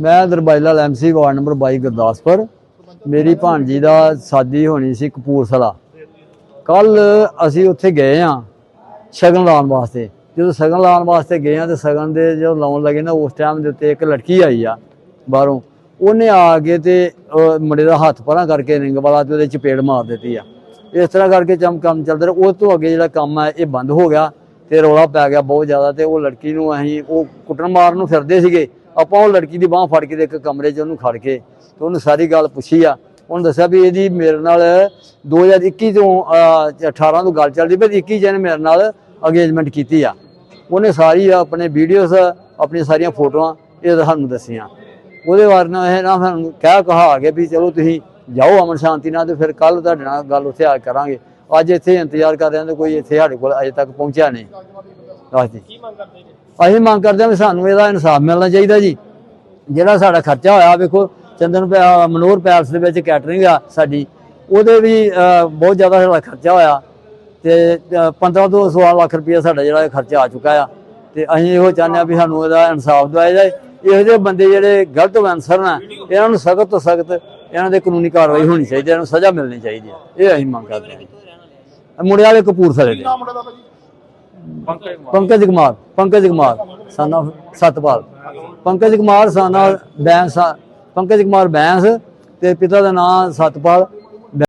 ਮੈਂ ਦਰਬਾਈ Lal MC ward number 22 Gurdaspur. ਮੇਰੀ ਭਾਣਜੀ ਦਾ ਸਾਦੀ ਹੋਣੀ ਸੀ ਕਪੂਰਥਲਾ। ਕੱਲ ਅਸੀਂ ਉੱਥੇ ਗਏ ਆ ਸ਼ਗਨ ਲਾਉਣ ਵਾਸਤੇ। ਜਦੋਂ ਸ਼ਗਨ ਲਾਉਣ ਵਾਸਤੇ ਗਏ ਆ ਤੇ ਸ਼ਗਨ ਦੇ ਜਦੋਂ ਲਾਉਣ ਲੱਗੇ ਨਾ, ਉਸ ਟਾਈਮ ਦੇ ਉੱਤੇ ਇੱਕ ਲੜਕੀ ਆਈ ਆ ਬਾਹਰੋਂ। ਉਹਨੇ ਆ ਕੇ ਤੇ ਮੁੰਡੇ ਦਾ ਹੱਥ ਪਰਾਂ ਕਰਕੇ ਰਿੰਗ ਵਾਲਾ ਤੇ ਉਹਦੇ ਚਪੇੜ ਮਾਰ ਦਿੱਤੀ ਆ। ਇਸ ਤਰ੍ਹਾਂ ਕਰਕੇ ਚਮ ਕੰਮ ਚੱਲਦਾ ਰਿਹਾ। ਉਸ ਤੋਂ ਅੱਗੇ ਜਿਹੜਾ ਕੰਮ ਹੈ ਇਹ ਬੰਦ ਹੋ ਗਿਆ ਤੇ ਰੌਲਾ ਪੈ ਗਿਆ ਬਹੁਤ ਜ਼ਿਆਦਾ ਤੇ ਉਹ ਲੜਕੀ ਨੂੰ ਅਸੀਂ, ਉਹ ਕੁੱਟਣ ਮਾਰਨ ਨੂੰ ਫਿਰਦੇ ਸੀਗੇ। ਆਪਾਂ ਉਹ ਲੜਕੀ ਦੀ ਬਾਹ ਫੜ ਕੇ ਤੇ ਇੱਕ ਕਮਰੇ 'ਚ ਉਹਨੂੰ ਖੜ ਕੇ ਤੇ ਉਹਨੂੰ ਸਾਰੀ ਗੱਲ ਪੁੱਛੀ ਆ। ਉਹਨੂੰ ਦੱਸਿਆ ਵੀ ਇਹਦੀ ਮੇਰੇ ਨਾਲ 2021 ਤੋਂ ਅਹ, 18 ਤੋਂ ਗੱਲ ਚੱਲਦੀ ਪਰ 21 ਜਨ ਮੇਰੇ ਨਾਲ ਅਗੇਜਮੈਂਟ ਕੀਤੀ ਆ। ਉਹਨੇ ਸਾਰੀ ਆਪਣੇ ਵੀਡੀਓਜ਼ ਆਪਣੀਆਂ ਸਾਰੀਆਂ ਫੋਟੋਆਂ ਇਹ ਸਾਨੂੰ ਦੱਸੀਆਂ। ਉਹਦੇ ਬਾਰੇ ਨਾਲ ਇਹ ਨਾ ਸਾਨੂੰ ਕਹਿ ਕਹਾ ਕੇ ਵੀ ਚਲੋ ਤੁਸੀਂ ਜਾਓ ਅਮਨ ਸ਼ਾਂਤੀ ਨਾਲ ਤੇ ਫਿਰ ਕੱਲ ਤੁਹਾਡੇ ਨਾਲ ਗੱਲ ਉੱਥੇ ਆ ਕੇ ਕਰਾਂਗੇ। ਅੱਜ ਇੱਥੇ ਇੰਤਜ਼ਾਰ ਕਰ ਰਹੇ ਹਾਂ ਤੇ ਕੋਈ ਇੱਥੇ ਸਾਡੇ ਕੋਲ ਅਜੇ ਤੱਕ ਪਹੁੰਚਿਆ ਨਹੀਂ। ਹਾਂਜੀ ਕੀ ਮੰਗ ਕਰਦੇ ਜੀ? ਅਸੀਂ ਮੰਗ ਕਰਦੇ ਹਾਂ ਵੀ ਸਾਨੂੰ ਇਹਦਾ ਇਨਸਾਫ ਮਿਲਣਾ ਚਾਹੀਦਾ ਜੀ। ਜਿਹੜਾ ਸਾਡਾ ਖਰਚਾ ਹੋਇਆ ਵੇਖੋ ਚੰਦਨ ਮਨੋਹਰ ਪੈਲਸ ਦੇ ਵਿੱਚ ਕੈਟਰਿੰਗ ਆ ਸਾਡੀ। ਉਹਦੇ ਵੀ ਬਹੁਤ ਜ਼ਿਆਦਾ ਸਾਡਾ ਖਰਚਾ ਹੋਇਆ ਤੇ ਅਹ, 15 ਤੋਂ 16 ਲੱਖ ਰੁਪਏ ਸਾਡਾ ਜਿਹੜਾ ਖਰਚਾ ਆ ਚੁੱਕਾ ਆ। ਤੇ ਅਸੀਂ ਇਹੋ ਚਾਹੁੰਦੇ ਆ ਵੀ ਸਾਨੂੰ ਇਹਦਾ ਇਨਸਾਫ ਦਿਵਾਇਆ ਜਾਏ। ਇਹੋ ਜਿਹੇ ਬੰਦੇ ਜਿਹੜੇ ਗਲਤ ਅਨਸਰ ਨੇ ਇਹਨਾਂ ਨੂੰ ਸਖਤ ਤੋਂ ਸਖਤ ਇਹਨਾਂ ਦੇ ਕਾਨੂੰਨੀ ਕਾਰਵਾਈ ਹੋਣੀ ਚਾਹੀਦੀ ਹੈ ਇਹਨਾਂ ਨੂੰ ਸਜ਼ਾ ਮਿਲਣੀ ਚਾਹੀਦੀ ਹੈ। ਇਹ ਅਸੀਂ ਮੰਗ ਕਰਦੇ ਹਾਂ ਮੁੰਡੇ ਵਾਲੇ ਕਪੂਰਥਲੇ ਦੇ। ਪੰਕਜ ਕੁਮਾਰ। ਪੰਕਜ ਕੁਮਾਰ son ਸਤਪਾਲ। ਪੰਕਜ ਕੁਮਾਰ son ਬੈਂਸ ਪੰਕਜ ਕੁਮਾਰ ਬੈਂਸ ਤੇ ਪਿਤਾ ਦਾ ਨਾਮ ਸਤਪਾਲ।